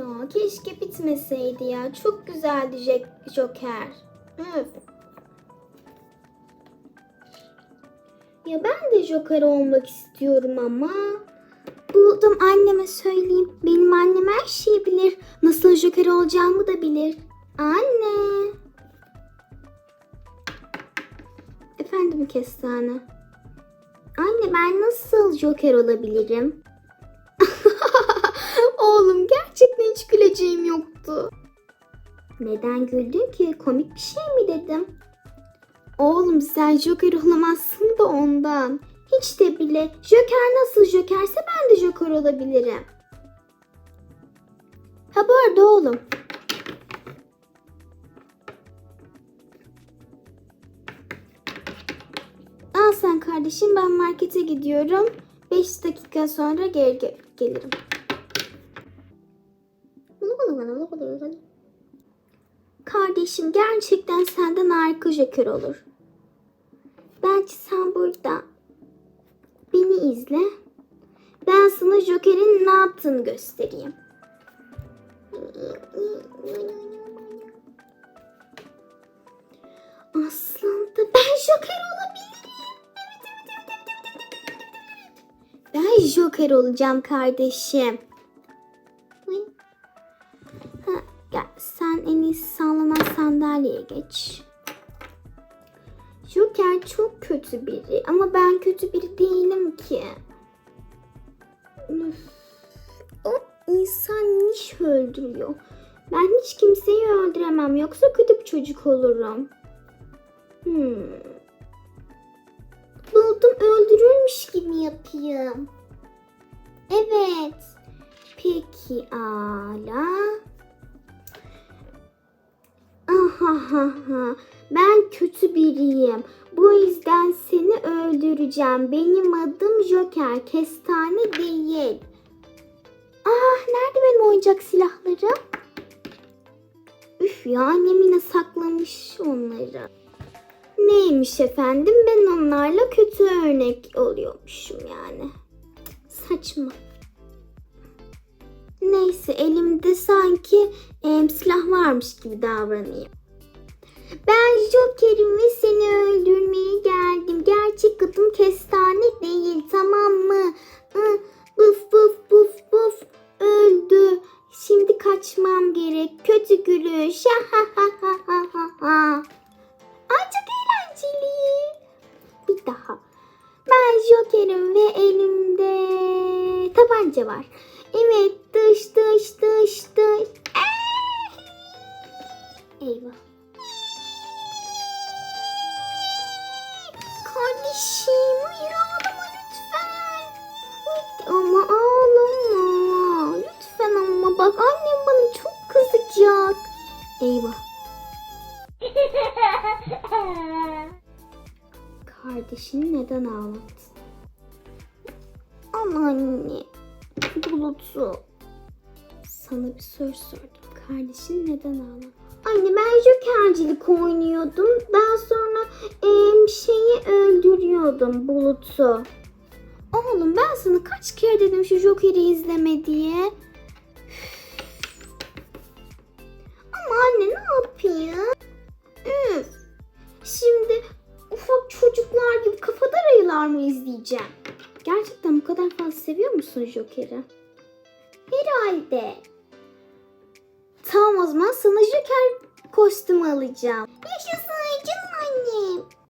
Ya keşke bitmeseydi ya. Çok güzeldi Joker. Üf. Ya ben de Joker olmak istiyorum ama. Buldum anneme söyleyeyim. Benim annem her şeyi bilir. Nasıl Joker olacağımı da bilir. Anne. Efendim kestane. Anne ben nasıl Joker olabilirim? Oğlum gerçekten hiç güleceğim yoktu. Neden güldün ki? Komik bir şey mi dedim? Oğlum sen Joker olamazsın da ondan. Hiç de bile. Joker nasıl Jokerse ben de Joker olabilirim. Ha bu arada oğlum. Al sen kardeşim ben markete gidiyorum. 5 dakika sonra geri ge- gelirim. Kardeşim gerçekten senden harika Joker olur. Bence sen burada beni izle. Ben sana Joker'in ne yaptığını göstereyim. Aslında ben Joker olabilirim. Ben Joker olacağım kardeşim. Sen en iyisi sallanan sandalyeye geç. Joker çok kötü biri ama ben kötü biri değilim ki. O insan niş öldürüyor. Ben hiç kimseyi öldüremem yoksa kötü bir çocuk olurum. Hmm. Buldum öldürürmüş gibi yapayım. Evet. Peki ala. Ben kötü biriyim. Bu yüzden seni öldüreceğim. Benim adım Joker. Kestane değil. Ah nerede benim oyuncak silahlarım? Üf ya annem yine saklamış onları. Neymiş efendim ben onlarla kötü örnek oluyormuşum yani. Saçma. Neyse elimde sanki em, silah varmış gibi davranayım. Ben Joker'im ve seni öldürmeye geldim. Gerçek adım kestane değil tamam mı? Buf buf buf buf öldü. Şimdi kaçmam gerek. Kötü gülüş. Ha ha. Ay çok eğlenceli. Bir daha. Ben Joker'im ve elimde tabanca var. Evet dış dış dış dış. Ah! Eyvah. Kardeşim hayır ağlama lütfen. Ama ağlama. Lütfen ama bak annem bana çok kızacak. Eyvah. Kardeşini neden ağlattın? Ama anne. Bulutu. Sana bir soru sordum. Kardeşin neden ağladı? Anne ben jokercilik oynuyordum. Daha sonra öldürüyordum Bulut'u. Oğlum ben sana kaç kere dedim şu Joker'i izleme diye. Ama anne ne yapayım? Üf. Şimdi ufak çocuklar gibi kafadar ayılar mı izleyeceğim? Gerçekten bu kadar fazla seviyor musun Joker'i? Herhalde. Tamam o zaman sana Joker kostümü alacağım. Yaşasın